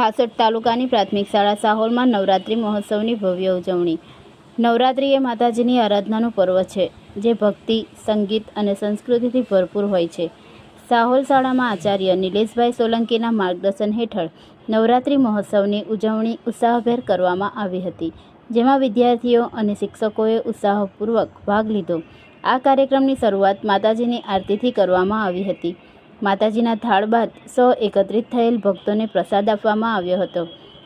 હાસોટ તાલુકાની પ્રાથમિક શાળા સાહોલમાં નવરાત્રિ મહોત્સવની ભવ્ય ઉજવણી. નવરાત્રિ એ માતાજીની આરાધનાનું પર્વ છે, જે ભક્તિ, સંગીત અને સંસ્કૃતિથી ભરપૂર હોય છે. સાહોલ શાળામાં આચાર્ય નિલેશભાઈ સોલંકીના માર્ગદર્શન હેઠળ નવરાત્રિ મહોત્સવની ઉજવણી ઉત્સાહભેર કરવામાં આવી હતી, જેમાં વિદ્યાર્થીઓ અને શિક્ષકોએ ઉત્સાહપૂર્વક ભાગ લીધો. આ કાર્યક્રમની શરૂઆત માતાજીની આરતીથી કરવામાં આવી હતી. માતાજીના થાળ બાદ સૌ એકત્રિત થયેલ ભક્તોને પ્રસાદ આપવામાં આવ્યો હતો.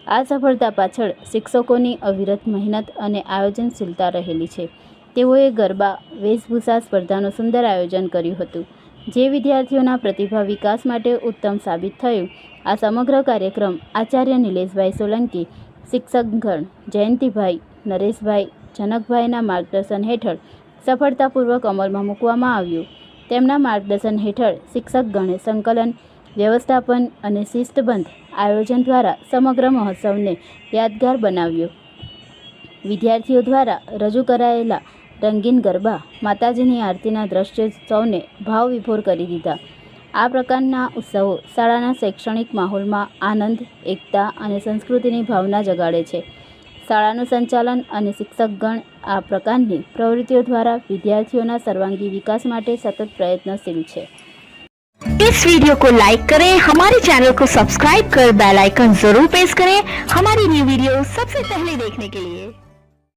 આ સફળતા પાછળ શિક્ષકોની અવિરત મહેનત અને આયોજનશીલતા રહેલી છે. તેઓએ ગરબા, વેશભૂષા, સ્પર્ધાનું સુંદર આયોજન કર્યું હતું. જે વિદ્યાર્થીઓના પ્રતિભા વિકાસ માટે ઉત્તમ સાબિત થયું. આ સમગ્ર કાર્યક્રમ આચાર્ય નિલેશભાઈ સોલંકી શિક્ષકગણ જયંતિભાઈ, નરેશભાઈ, જનકભાઈના માર્ગદર્શન હેઠળ સફળતાપૂર્વક અમલમાં મૂકવામાં આવ્યું. તેમના માર્ગદર્શન હેઠળ શિક્ષકગણે સંકલન, વ્યવસ્થાપન અને શિસ્તબંધ આયોજન દ્વારા સમગ્ર મહોત્સવને યાદગાર બનાવ્યો. વિદ્યાર્થીઓ દ્વારા રજૂ કરાયેલા રંગીન ગરબા માતાજીની આરતીના દ્રશ્ય સૌને ભાવ વિભોર કરી દીધા. આ પ્રકારના ઉત્સવો શાળાના શૈક્ષણિક માહોલમાં આનંદ, એકતા અને સંસ્કૃતિની ભાવના જગાડે છે. શાળાનું સંચાલન અને શિક્ષકગણ આ પ્રકારની પ્રવૃત્તિઓ દ્વારા વિદ્યાર્થીઓના સર્વાંગી વિકાસ માટે સતત પ્રયત્નશીલ છે इस वीडियो को लाइक करें हमारे चैनल को सब्सक्राइब कर बेल आइकन जरूर प्रेस करें हमारी न्यू वीडियो सबसे पहले देखने के लिए